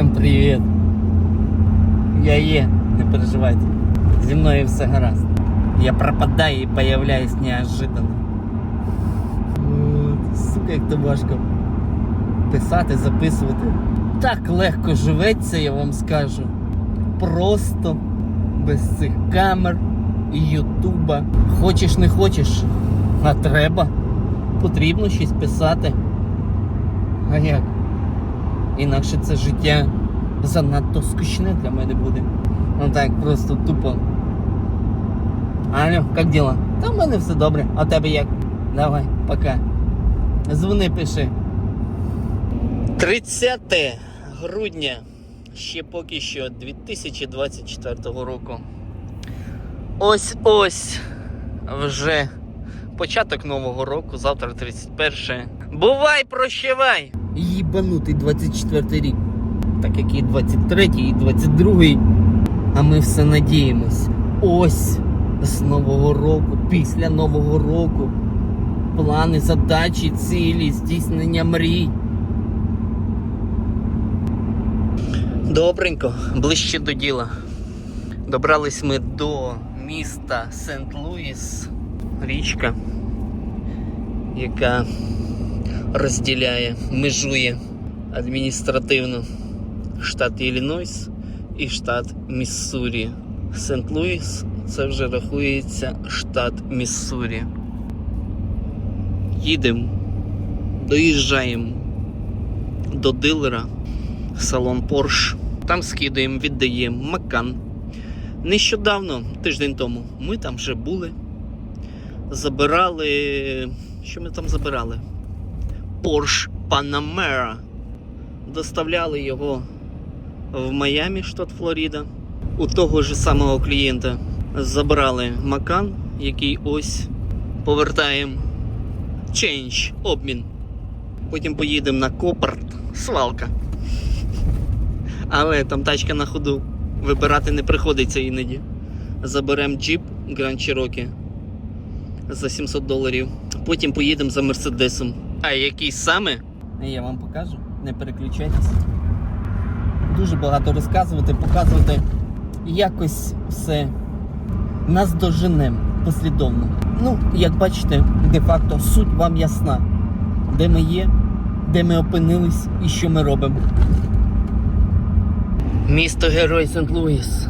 Всем привет! Я є, не переживайте. Зі мною все гаразд. Я пропадаю і появляюсь неожиданно. Сука, як то важко писати, записувати. Так легко живеться, я вам скажу. Просто без цих камер і ютуба. Хочеш не хочеш, а треба. Потрібно щось писати. А як? Інакше це життя занадто скучне для мене буде. Ну так, просто тупо. Алло, як діла? Та в мене все добре. А тебе як? Давай, пока. Дзвони, пиши. 30 грудня. Ще поки що 2024 року. Ось ось вже початок нового року, завтра 31. Бувай, прощавай! Їбанутий 24 рік. Так як і 23, і 22. А ми все надіємось. Ось з нового року, після нового року. Плани, задачі, цілі, здійснення мрій. Добренько, ближче до діла. Добрались ми до міста Сент-Луїс, річка, яка розділяє, межує адміністративно штат Іллінойс і штат Міссурі. Сент-Луїс це вже рахується штат Міссурі. Їдемо, доїжджаємо до дилера, салон Porsche. Там скидаємо, віддаємо Макан. Нещодавно, тиждень тому, ми там вже були. Забирали. Що ми там забирали? Porsche Panamera. Доставляли його в Майамі, штат Флоріда. У того ж самого клієнта забрали Макан, який ось повертаємо. Change, обмін. Потім поїдемо на Копарт, свалка. Але там тачка на ходу. Вибирати не приходиться іноді. Заберемо джип Grand Cherokee за 700 доларів. Потім поїдемо за Мерседесом. А який саме? Я вам покажу. Не переключайтесь. Дуже багато розказувати, показувати. Якось все нас доженем послідовно. Ну, як бачите, де-факто суть вам ясна. Де ми є, де ми опинились і що ми робимо. Місто Герой Сент-Луїс.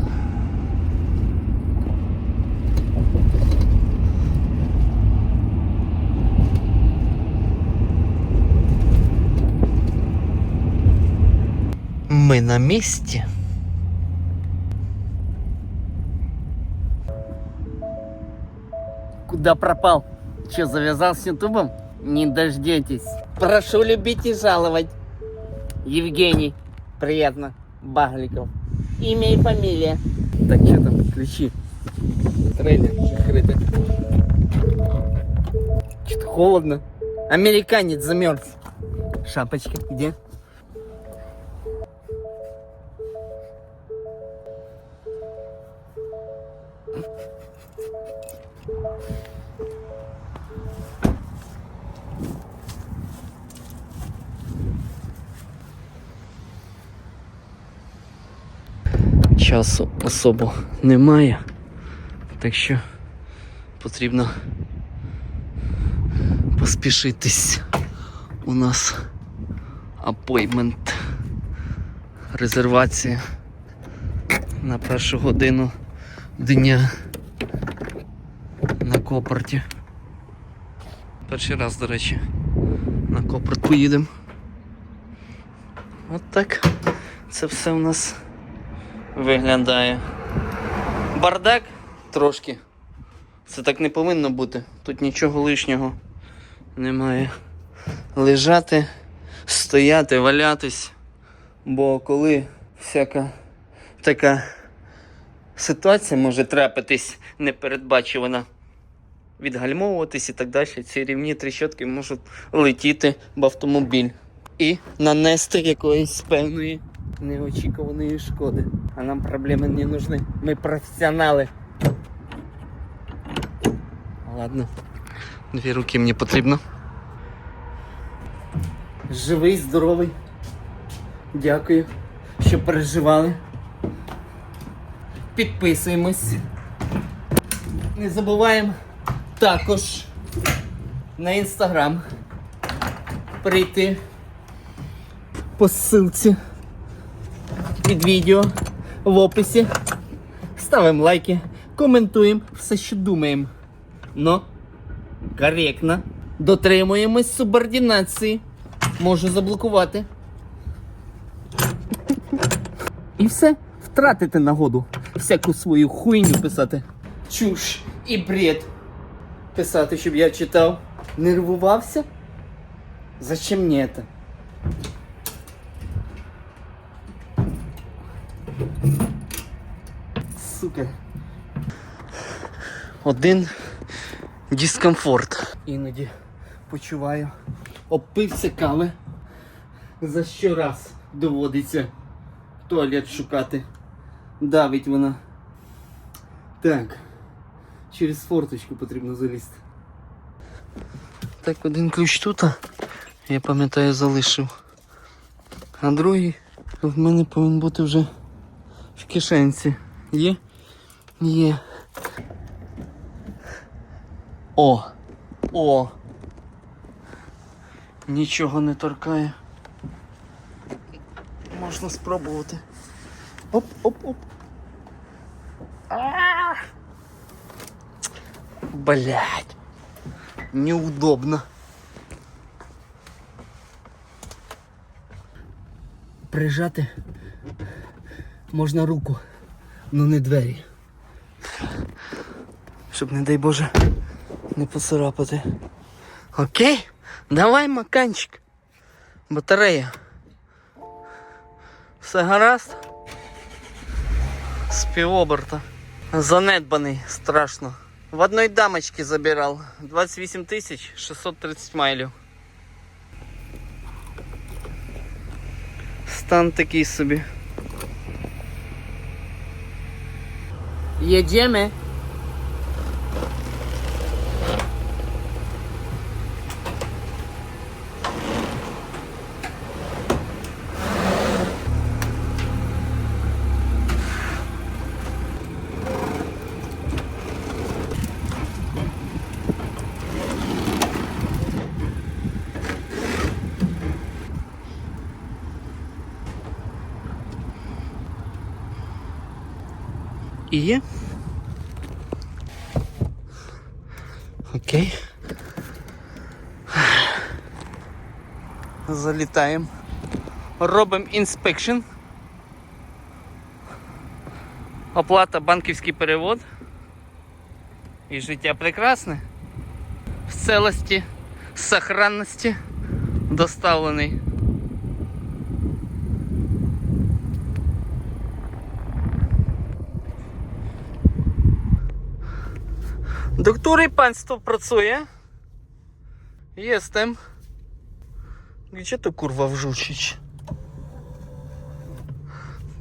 Мы на месте. Куда пропал? Че, завязал с ютубом? Не дождетесь. Прошу любить и жаловать. Евгений. Приятно. Багликов. Имя и фамилия. Так, что там, ключи? Трейлер закрытый. Что-то холодно. Американец замерз. Шапочка где? Часу особо немає, так що потрібно поспішитись. У нас апоймент, резервація на першу годину дня на Копорті. Перший раз, до речі, на Копорт поїдемо. От так це все у нас виглядає. Бардак трошки. Це так не повинно бути. Тут нічого лишнього немає. Лежати, стояти, валятись. Бо коли всяка така ситуація може трапитись непередбачувана, відгальмовуватись і так далі, ці рівні тріщотки можуть летіти в автомобіль і нанести якоїсь певної неочікуваної шкоди. А нам проблеми не нужны. Ми професіонали. Ладно. Дві руки мені потрібно. Живий, здоровий. Дякую, щоб переживали. Підписуємось. Не забуваємо також на інстаграм прийти по ссылці під відео в описі. Ставимо лайки, коментуємо все, що думаємо. Но коректно. Дотримуємось субординації. Можу заблокувати. І все, втратити нагоду. Всяку свою хуйню писати. Чуш і бред. Писати, щоб я читав. Нервувався? Зачем мені це? Сука. Один дискомфорт. Іноді почуваю. Опився кави. За що раз доводиться туалет шукати. Давить вона. Так. Через форточку потрібно залізти. Так, один ключ тут, я пам'ятаю, залишив. А другий в мене повинен бути вже в кишенці. Є? Є. О! О! Нічого не торкає. Можна спробувати. Оп, оп, оп. Блять. Неудобно. Прижати можна руку, але не двері. Щоб, не дай Боже, не поцарапати. Окей? Давай, маканчик. Батарея. Все гаразд? З. Занедбаний, страшно. В одной дамочки забирал. 28 тисяч 630 майлів. Стан такий собі. Jedziemy. Є. Окей. Залітаємо. Робимо інспекшн. Оплата банківський перевод. І життя прекрасне. В целості, сохранності доставлений. Do której państwo pracuje? Jestem. Gdzie to kurwa wrzucić?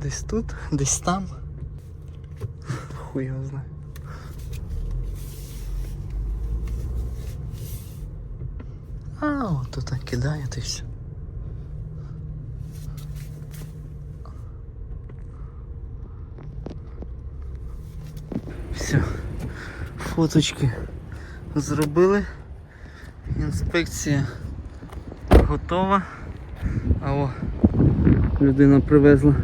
Десь тут, десь там. Хуй його знає. А, от тут так кидають і все. Все. Фоточки зробили. Інспекція готова. А о, людина привезла.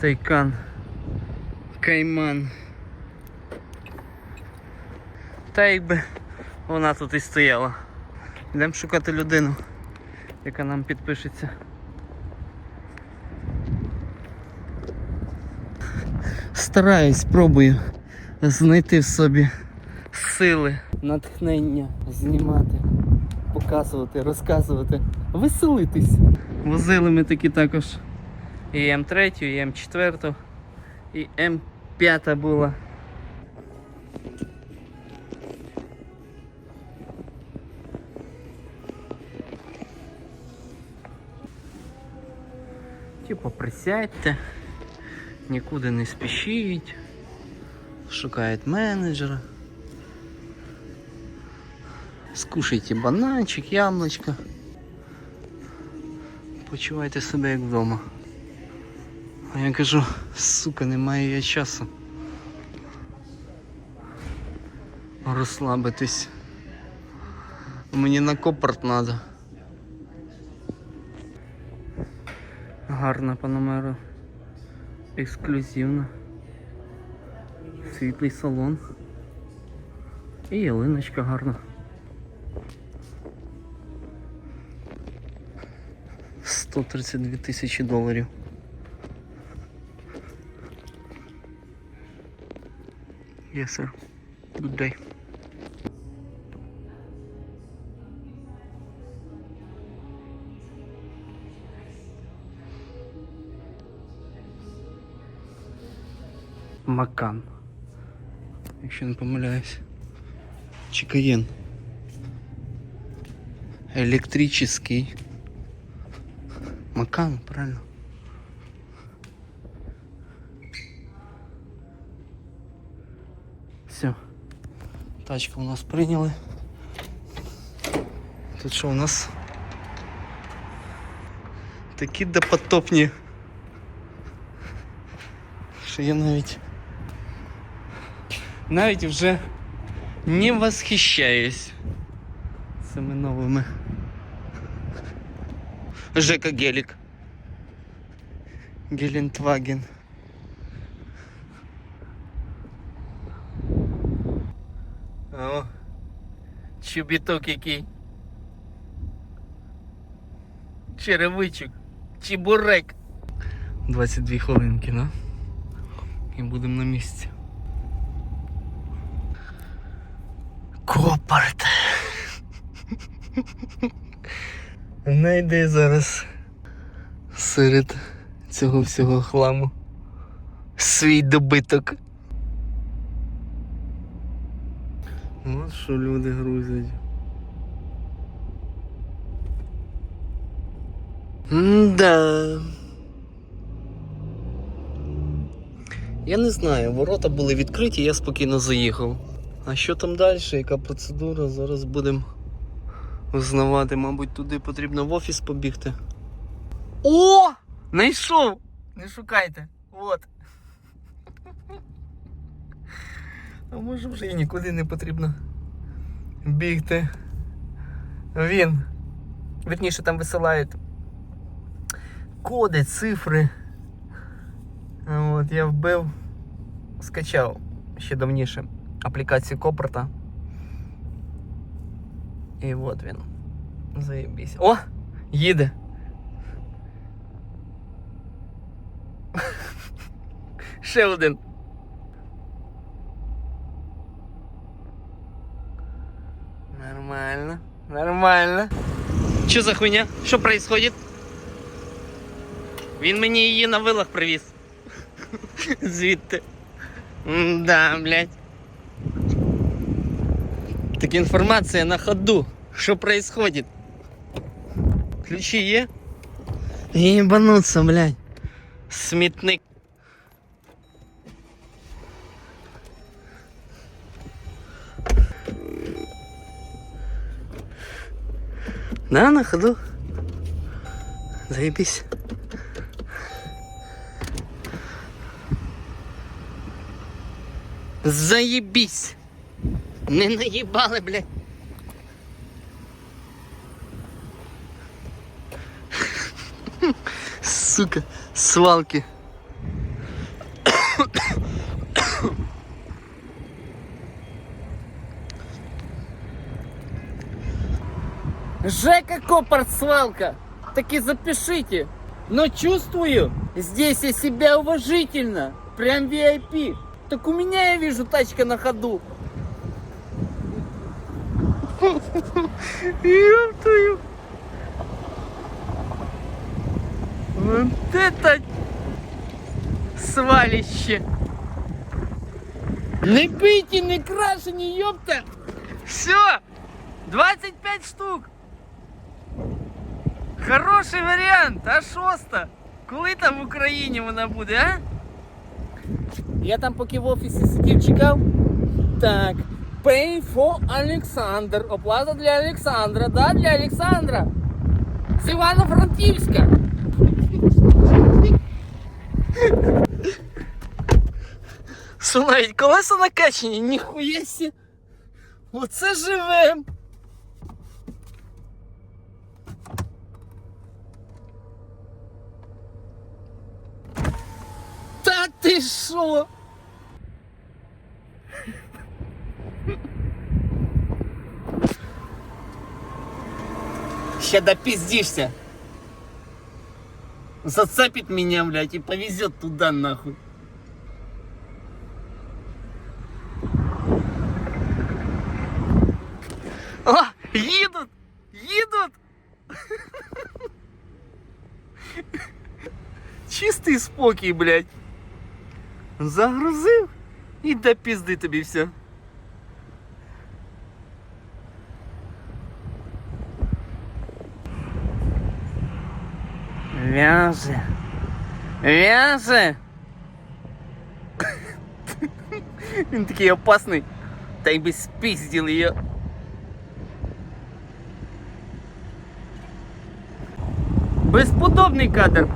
Тайкан. Кайман. Та якби вона тут і стояла. Йдемо шукати людину, яка нам підпишеться. Стараюсь, пробую знайти в собі сили, натхнення, знімати, показувати, розказувати, веселитись. Возили ми такі також і М3, і М4, і М5 була. Типу присядьте, нікуди не спішіть, шукають менеджера. Скушайте бананчик, яблочко. Почувайте себе як вдома. А я кажу, сука, немає я часу. Розслабитись. Мені на копорт треба. Гарна паномера. Ексклюзивна. Світлий салон. І ялиночка гарна. 132 тисячі доларів. Yes, sir. Good day. Макан. Якщо не помиляюсь. Чи Каєн. Електрический. Макан, правильно. Все. Тачку у нас прийняли. Тут що у нас? Такі допотопні. Що я навіть навіть вже не восхищаюсь цими новими. Жека Гелик. Гелендваген. О, чобіток який. Черевичок. Чебурек. 22 хвилинки, да? І будемо на місці. Найди зараз серед цього всього хламу свій добиток. От що люди грузять. Да. Я не знаю, ворота були відкриті, я спокійно заїхав. А що там далі, яка процедура? Зараз будемо узнавати. Мабуть, туди потрібно в офіс побігти. О! Найшов! Не шукайте. От. А може вже і нікуди не потрібно бігти. Він. Вірніше там висилають коди, цифри. От, я вбив, скачав ще давніше аплікацію Копорта. І от він. Заєбісь. О! Їде. Ще один. Нормально, нормально. Що за хуйня? Що происходит? Він мені її на вилах привіз. Звідти. Да, блядь. Так інформація на ходу. Що происходит? Ключі є? Ебануться, блядь. Смітник. Да, на ходу. Заебись. Заебись. Не наїбали, блядь. Сука, свалки. Жека Копарт свалка. Таки запишите. Но чувствую, здесь я себя уважительно. Прям VIP. Так у меня я вижу тачка на ходу. Ёб твою. Вот это свалище. Не бийте, не крашені, ёпта. Все, 25 штук. Хороший варіант, а шоста. Коли там в Україні вона буде, а? Я там поки в офісі сидів, чекав. Так. Pay for Олександр. Оплата для Александра, Да, для Олександра. З Івано-Франківська. Навіть колеса накачані, ніхуєсі. Оце живем. Та ти що? Ще допиздишься. Зацепит меня, блядь, и повезет туда нахуй. О, їдуть! Їдуть! Чистий спокій, блядь. Загрузив і до пізди тобі все. Вяже. Вяже. Він такий опасний. Та й би спиздил її. Безподобний кадр.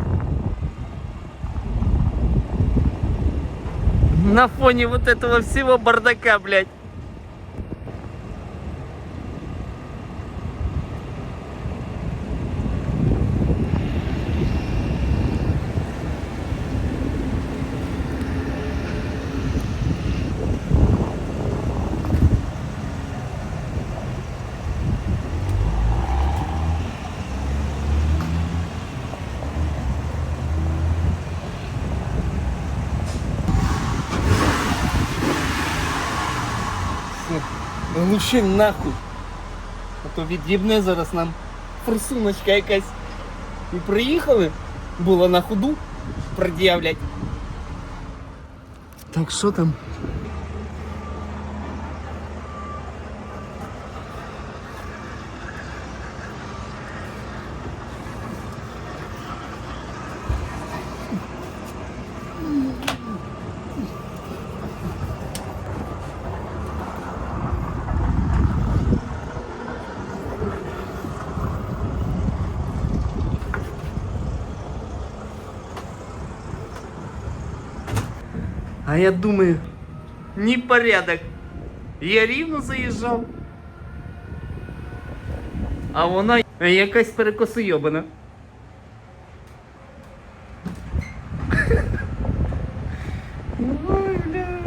На фоне вот этого всего бардака, блядь. Глуши нахуй. А то від'їбне зараз нам форсуночка якась. І приїхали, було на ходу пред'являть. Так що там? А я думаю, ні порядок. Я рівно заїжджав. А вона якась перекосойобана. Ой, блядь.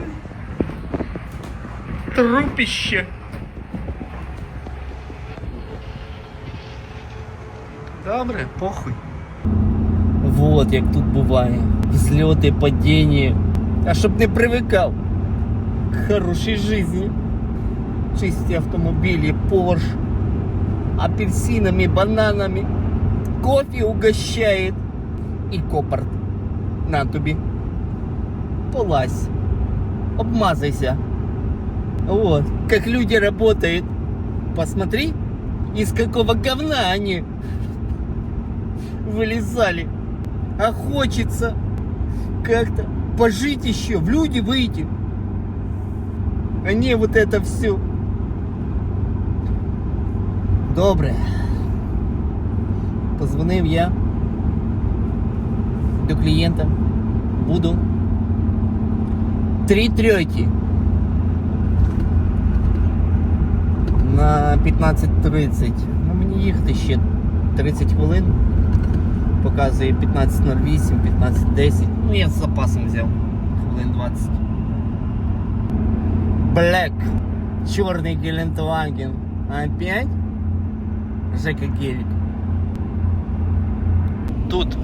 Трупище. Добре, похуй. Вот як тут буває. Взлети, падіння. А щоб не привикав к хорошей жизни. Чисті автомобілі, Порш, апельсинами, бананами, кофе угощает и копорт. На тобі. Полазь. Обмазайся. Вот. Как люди работают. Посмотри, из какого говна они вылезали. А хочется как-то пожить еще, в люди выйти. А не вот это все. Добре. Позвонив я до клієнта. Буду. Три треті. На 15.30. Ну мені їхати ще 30 хвилин. Показує 15.08, 15.10. Ну я з запасом взяв. Хвилин 20. Black. Черный Гелендваген. Опять? Жека Гелик. Тут.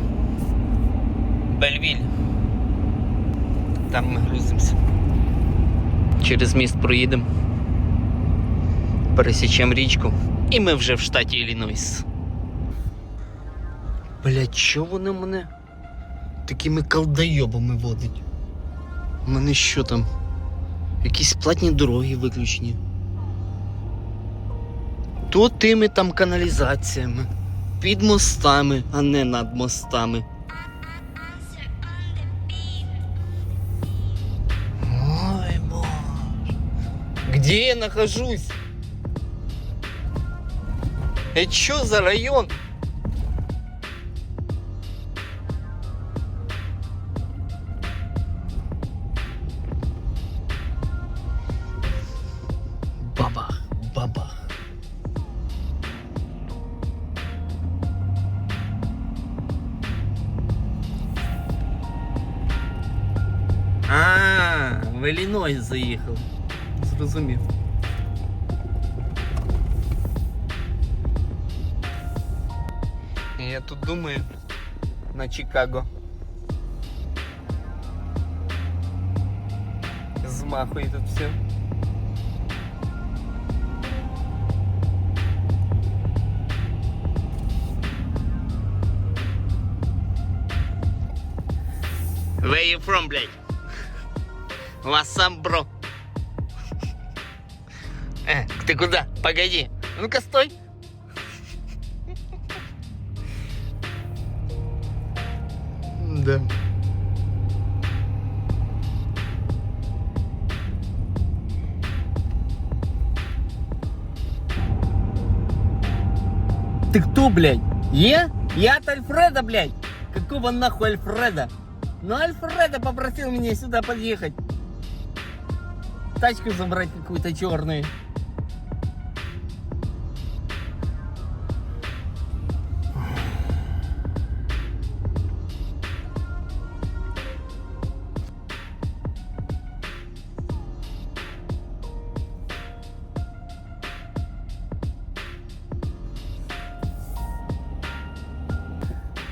Бельвіль. Там ми грузимося. Через міст проїдемо. Пересічемо річку. І ми вже в штаті Іллінойс. Блять, що вони мене такими колдойобами водить? У мене що там? Якісь платні дороги виключені. То тими там каналізаціями, під мостами, а не над мостами. Ой, боже. Где я нахожусь? Это что за район? В Іллінойс заїхав. Зрозумів. Я тут думаю на Чикаго. Змахує тут все. Where you from, блядь? Вассам, бро. Э, ты куда? Погоди. Ну-ка, стой. Да. Ты кто, блядь? Я? Я от Альфреда, блядь. Какого нахуй Альфреда? Ну, Альфреда попросил меня сюда подъехать. Тачку забрать какую-то черную.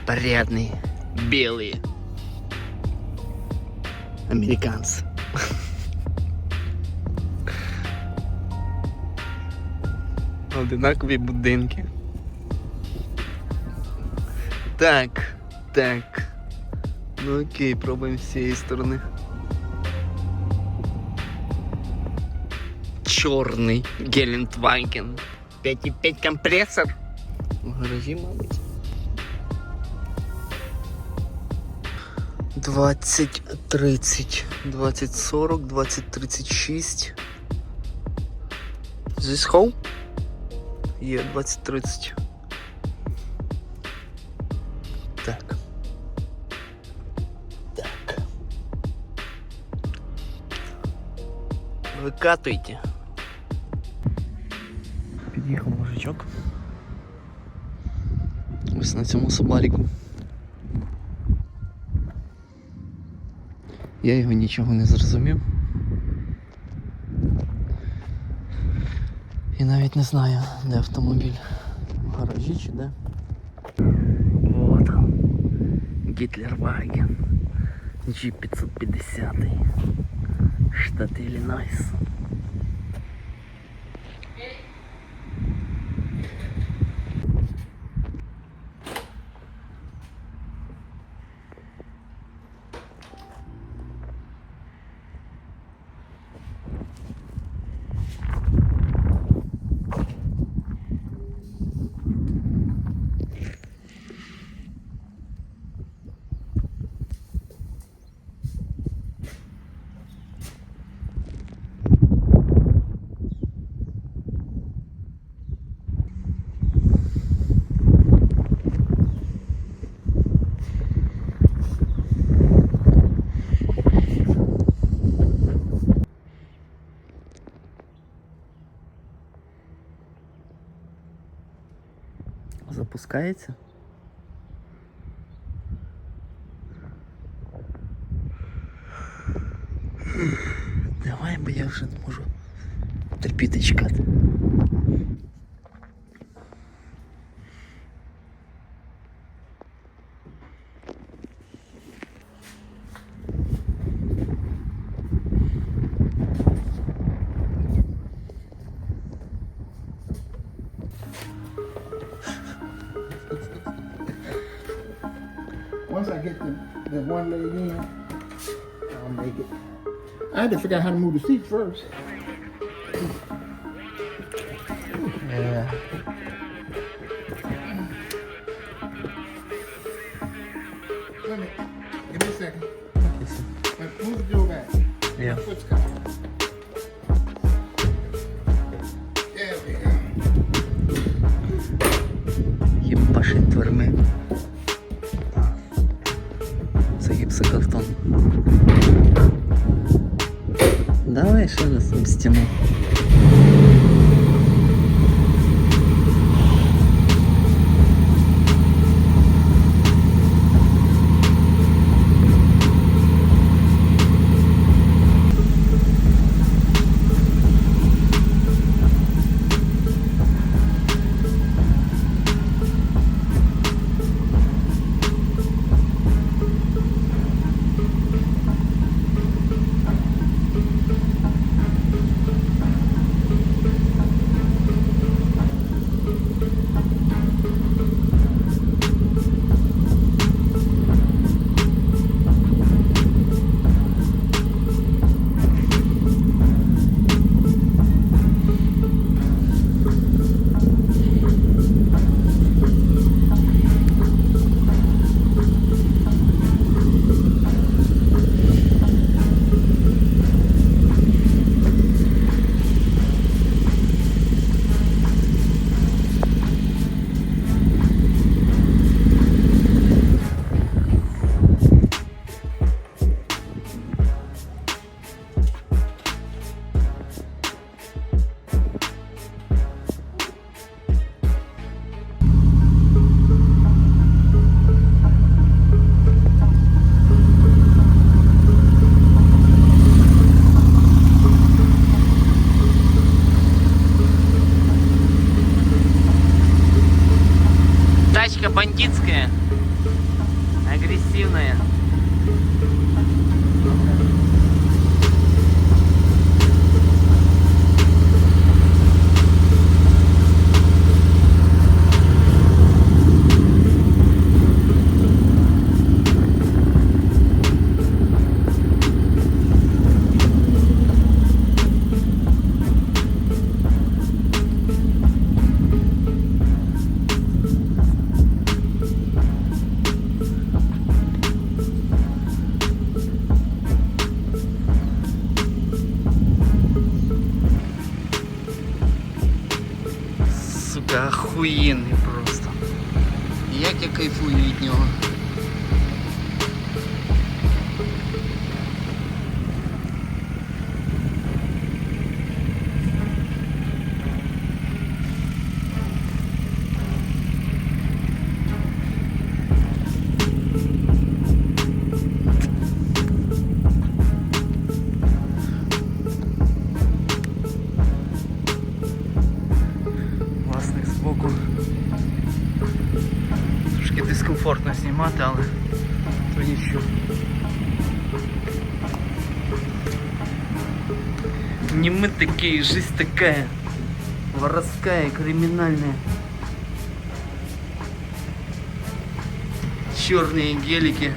Порядные, белые. Американцы. Одинакові будинки. Так, так. Ну окей, пробуємо з цієї сторони. Чорний Гелендваген. 5,5 компресор. В гаражі, мабуть. 20, 30, 20, 40, 20, 36. This home? Є 20, 30. Так. Так. Викатуйте. Під'їхав мужичок. Ось на цьому собаріку. Я його нічого не зрозумів. І навіть не знаю, де автомобіль. В гаражі чи де. Вот он. Гітлерваген. G550. Штат Іллінойс. Запускається? Давай, бо я вже не можу терпіти. Get the, the one leg in, I'll make it. I had to figure out how to move the seat first. Знімати, але то нічого. Не мы такие, жизнь такая. Воровская, криминальная. Черные гелики.